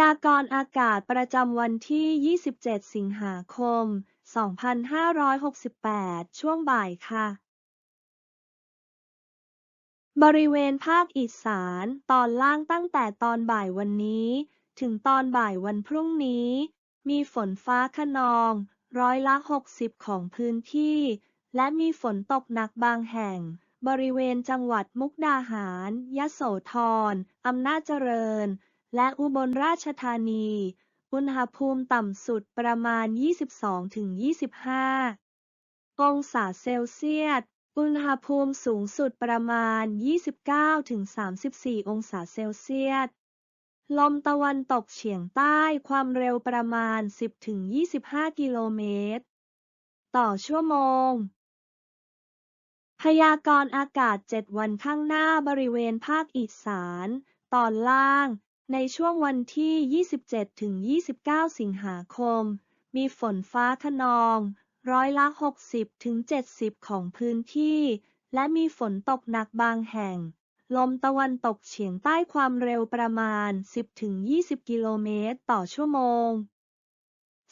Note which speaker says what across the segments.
Speaker 1: ยากรณ์อากาศประจำวันที่ 27 สิงหาคม 2568 ช่วงบ่ายค่ะ บริเวณภาคอีสานตอนล่างตั้งแต่ตอนบ่ายวันนี้ ถึงตอนบ่ายวันพรุ่งนี้ มีฝนฟ้าคะนอง ร้อยละ 60 ของพื้นที่ และมีฝนตกหนักบางแห่ง บริเวณจังหวัดมุกดาหาร ยะโสธร อำนาจเจริญ และอุบลราชธานี อุณหภูมิต่ำสุดประมาณ 22-25 องศาเซลเซียส อุณหภูมิสูงสุดประมาณ 29-34 องศาเซลเซียส ลมตะวันตกเฉียงใต้ความเร็วประมาณ 10-25 กิโลเมตร ต่อชั่วโมงพยากรณ์อากาศ 7 วันข้างหน้าบริเวณภาคอีสาน ตอนล่าง ในช่วงวันที่ 27-29 สิงหาคม มีฝนฟ้าคะนอง ร้อยละ 60-70 ของพื้นที่ และมีฝนตกหนักบางแห่ง ลมตะวันตกเฉียงใต้ความเร็วประมาณ 10-20 กิโลเมตรต่อชั่วโมง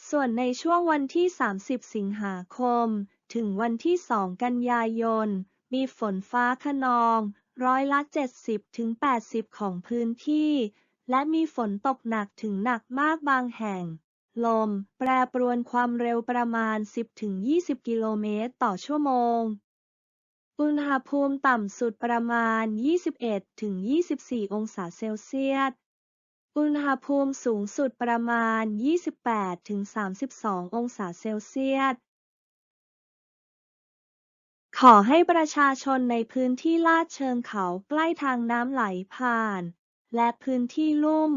Speaker 1: ส่วนในช่วงวันที่ 30 สิงหาคม ถึงวันที่ 2 กันยายน มีฝนฟ้าคะนอง ร้อยละ 70-80 ของพื้นที่ และมีฝนตกหนักถึงหนักมากบางแห่ง ลม แปรปรวนความเร็วประมาณ 10-20 กิโลเมตรต่อชั่วโมง อุณหภูมิต่ำสุดประมาณ 21-24 องศาเซลเซียส อุณหภูมิสูงสุดประมาณ 28-32 องศาเซลเซียสขอให้ประชาชนในพื้นที่ลาดเชิงเขาใกล้ทางน้ำไหลผ่าน และพื้นที่ลุ่ม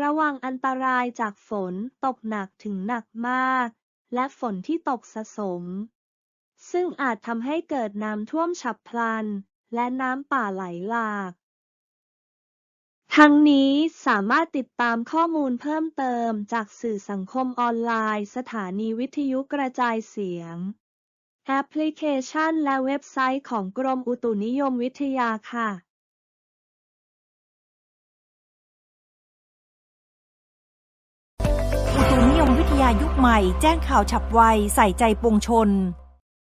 Speaker 1: ระวังอันตรายจากฝนตกหนักถึงหนักมาก และฝนที่ตกสะสม ซึ่งอาจทำให้เกิดน้ำท่วมฉับพลัน และน้ำป่าไหลหลากทั้งนี้สามารถติดตามข้อมูลเพิ่มเติมจากสื่อสังคมออนไลน์ สถานีวิทยุกระจายเสียง แอปพลิเคชันและเว็บไซต์ของกรมอุตุนิยมวิทยาค่ะ
Speaker 2: วิทยายุคใหม่ แจ้งข่าวฉับไว ใส่ใจปวงชน